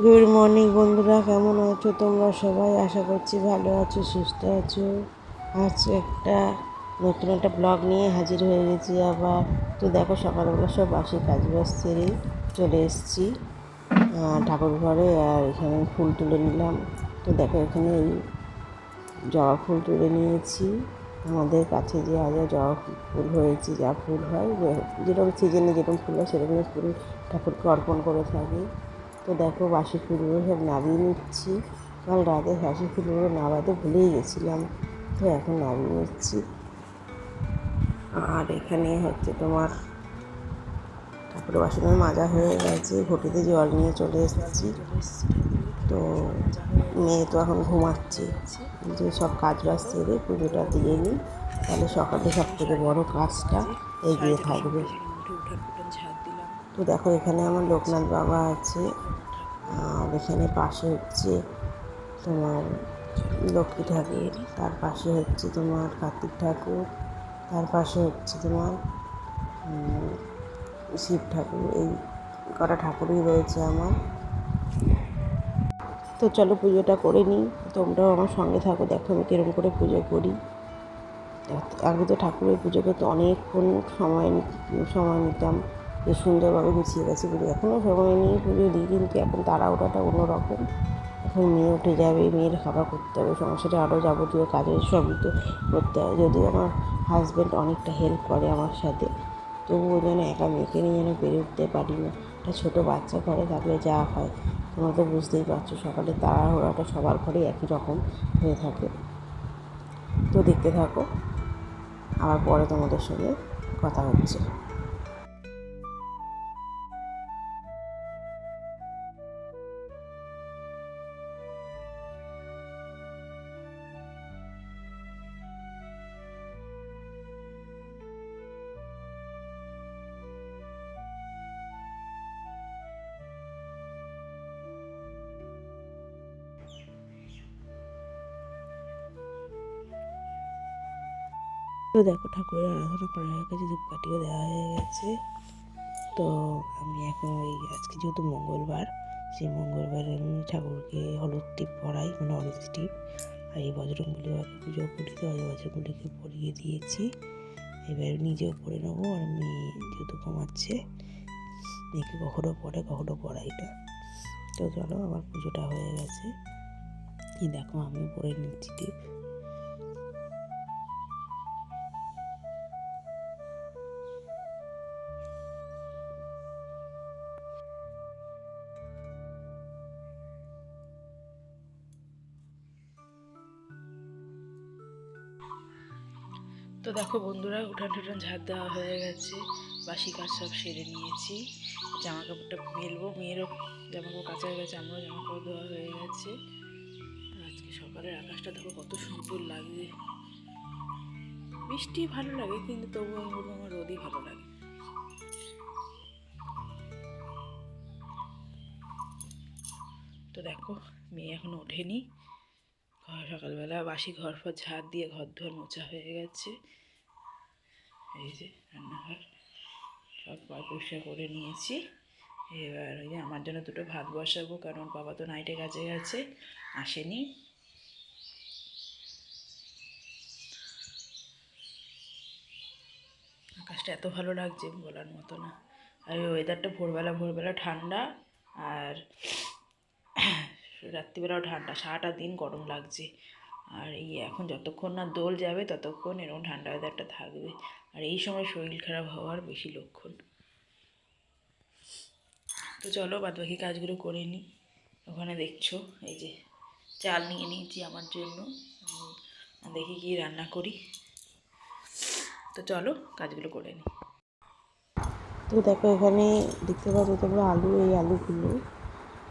Good morning বন্ধুরা, কেমন আছো তোমরা সবাই? আশা করছি ভালো আছো, সুস্থ আছো। আজ একটা নতুন একটা ব্লগ নিয়ে হাজির হয়ে গেছি আবার। তো দেখো, সকালবেলা সব বাসি কাজ বাজ সেরে চলে এসেছি ঠাকুর ঘরে, আর এখানে ফুল তুলে নিলাম। তো দেখো, এখানে এই জবা ফুল তুলে নিয়েছি। আমাদের কাছে যে আগে জবা ফুল হয়েছে, যা ফুল হয়, যেরকম সিজনে যেরকম ফুল হয় সেরকম ফুল ঠাকুরকে অর্পণ করে থাকি। তো দেখো, বাসি ফুলগুলো সব নামিয়ে নিচ্ছি। কাল রাতে বাসি ফুলগুলো নামাতে ভুলেই গেছিলাম, তো এখন নামিয়ে নিচ্ছি। আর এখানে হচ্ছে তোমার ঠাকুর বাসনের মাজা হয়ে গেছে, ঘটিতে জল নিয়ে চলে এসেছি। তো মেয়ে তো এখন ঘুমাচ্ছে। যে সব কাজ বাজ সেরে পুজোটা দিয়ে নিই, তাহলে সকালে সব থেকে বড়ো কাজটা এগিয়ে থাকবে। তো দেখো, এখানে আমার লোকনাথ বাবা আছে, আর এখানে পাশে হচ্ছে তোমার লক্ষ্মী ঠাকুর, তার পাশে হচ্ছে তোমার কার্তিক ঠাকুর, তার পাশে হচ্ছে তোমার শিব ঠাকুর, এই কটা ঠাকুরই রয়েছে আমার। তো চলো পুজোটা করে নিই, তোমরাও আমার সঙ্গে থাকো, দেখো আমি কীরকম করে পুজো করি। আগে তো ঠাকুরের পুজো করতে অনেকক্ষণ সময় সময় নিতাম। বেশ সুন্দরভাবে গুছিয়ে গেছে পুজো। এখনও সময় নিয়ে পুজো দিই, কিন্তু এখন তাড়াহুড়াটা অন্যরকম। এখন মেয়ে উঠে যাবে, মেয়ের খাবার করতে হবে, সংসারে আরও যাবতীয় কাজের সবই তো করতে হয়। যদিও আমার হাজব্যান্ড অনেকটা হেল্প করে আমার সাথে, তবুও যেন একা মেয়েকে নিয়ে যেন পেরে উঠতে পারি না। একটা ছোটো বাচ্চা ঘরে থাকলে যা হয়, তোমরা তো বুঝতেই পারছ, সকালে তাড়াহুড়াটা সবার ঘরে একই রকম হয়ে থাকে। তো দেখতে থাকো, আবার পরে তোমাদের সঙ্গে কথা হচ্ছে। তো দেখো ঠাকুরের আরাধনা করা হয়ে গেছে, ধূপকাঠিও দেওয়া হয়ে গেছে। তো আমি এখন ওই আজকে যেহেতু মঙ্গলবার, সেই মঙ্গলবার আমি ঠাকুরকে হলুদ টিপ পরাই মানে অরেঞ্জ টিপ। আর এই বজরঙ্গলি বাবাকে পুজো করি তো বজরঙ্গলিকে পরিয়ে দিয়েছি। এবার নিজেও পরে নেব, আর মেয়ে যেহেতু কমাচ্ছে মেয়েকে কখনো পরে, কখনো পড়াই না। তো চলো, আমার পুজোটা হয়ে গেছে। কি দেখো, আমিও পরে নিচ্ছি টিপ। তো দেখো বন্ধুরা, উঠান টুঠান ঝাড় দেওয়া হয়ে গেছে। বাসি কাজ সব সেরে নিয়েছি। জামা কাপড়টা মেলবো, মেয়েরও জামা কাপড় কাঁচা হয়ে গেছে, আমারও জামা কাপড় দেওয়া হয়ে গেছে। আজকে সকালের আকাশটা দেখো কত সুন্দর লাগছে বৃষ্টি ভালো লাগে, কিন্তু তবু আমি বলব আমার রোদই ভালো লাগে। তো দেখো, মেয়ে এখনও ওঠেনি। সকালবেলা বাসি ঘর ফর ঝাড় দিয়ে ঘর ধোয়ার মোছা হয়ে গেছে। এই যে রান্নাঘর, সব পরিষ্কার করে নিয়েছি। এবার ওই যে আমার জন্য দুটো ভাত বসাবো, কারণ বাবা তো নাইটে কাজে গেছে, আসেনি। আকাশটা এত ভালো লাগছে বলার মতো না। আর ওই ওয়েদারটা ভোরবেলা ভোরবেলা ঠান্ডা, আর রাত্রিবেলাও ঠান্ডা, সারাটা দিন গরম লাগছে। আর এই এখন যতক্ষণ না দোল যাবে, ততক্ষণ এরকম ঠান্ডা ওয়েদারটা থাকবে। আর এই সময় শরীর খারাপ হওয়ার বেশি লক্ষণ। তো চলো বাদ বাকি কাজগুলো করে নিই ওখানে দেখছ, এই যে চাল নিয়ে নিয়েছি আমার জন্য। দেখি কি রান্না করি। তো চলো, কাজগুলো করে নিই তো দেখো, এখানে দেখতে পাচ্ছ তোমরা আলু, এই আলুগুলো।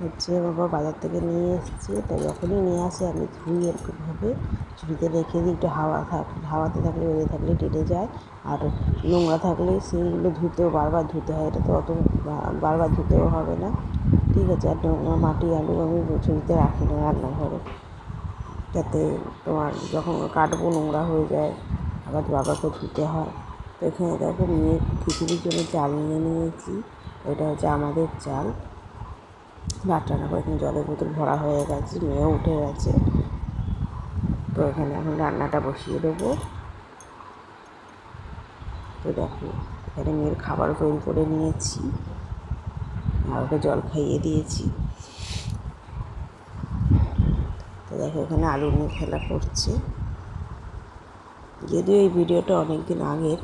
হচ্ছে বাবা বাজার থেকে নিয়ে এসছে, তো যখনই নিয়ে আসে আমি ধুই এরকমভাবে ঝুড়িতে রেখে দিই। একটু হাওয়া থাক, হাওয়াতে থাকলে রোদে থাকলে টেটে যায়। আর নোংরা থাকলে সেইগুলো ধুতেও বারবার ধুতে হয়, এটা তো অত বারবার ধুতেও হবে না। ঠিক আছে, আর নোংরা মাটি, আলু আমি ঝুড়িতে রাখি না রান্নাঘরে। যাতে তোমার যখন কাটবো নোংরা হয়ে যায়, আবার বাবাকে ধুতে হয়। তো এখানে দেখো মেয়ে খিচুড়ির জন্য চাল নিয়ে নিয়েছি, এটা হচ্ছে আমাদের চাল। ভাত রান্না করে এখানে জলের বোতল ভরা হয়ে গেছে, মেয়েও উঠে গেছে। তো এখানে এখন রান্নাটা বসিয়ে দেবো। তো দেখো, এখানে মেয়ের খাবারও তৈরি করে নিয়েছি আর ওকে জল খাইয়ে দিয়েছি। তো দেখো, এখানে আলু নিয়ে খেলা করছে। যদিও এই ভিডিওটা অনেক দিন আগের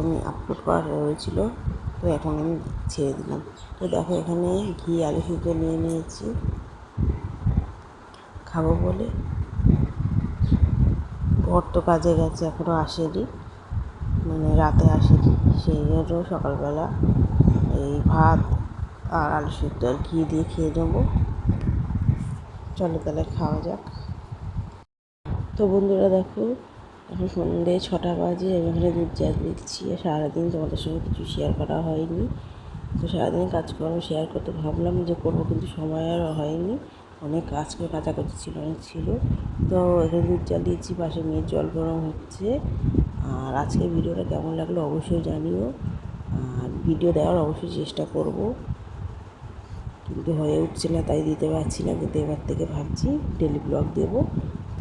আমি আপলোড করা হয়েছিল। তো এখন আমি ছেড়ে দিলাম। তো দেখো এখানে ঘি, আলু সিদ্ধ নিয়ে নিয়েছি। খাব বলে। বর তো কাজে গেছে এখনও আসেনি। মানে রাতে আসেনি। সেই জন্য সকালবেলা এই ভাত আর আলু সিদ্ধ আর ঘি দিয়ে খেয়ে নেব। চলো তাহলে খাওয়া যাক। তো বন্ধুরা দেখো এখন সন্ধ্যে ছটা বাজে, আমি এখানে দুধ চা দিচ্ছি। আর সারাদিন তোমাদের সঙ্গে কিছু শেয়ার করা হয়নি। তো সারাদিন কাজকর্ম শেয়ার করতে ভাবলাম যে করব, কিন্তু সময় আর হয়নি। অনেক কাজ করে কাচাকুচি ছিল, অনেক ছিল। তো এখানে দুধ দিয়েছি, পাশে মেয়ের জল গরম হচ্ছে। আর আজকে ভিডিওটা কেমন লাগল অবশ্যই জানিও। আর ভিডিও দেওয়ার অবশ্যই চেষ্টা করব। কিন্তু হয়ে উঠছে না, তাই দিতে পারছি না, কিন্তু এবার থেকে ভাবছি ডেলি ব্লগ দেবো।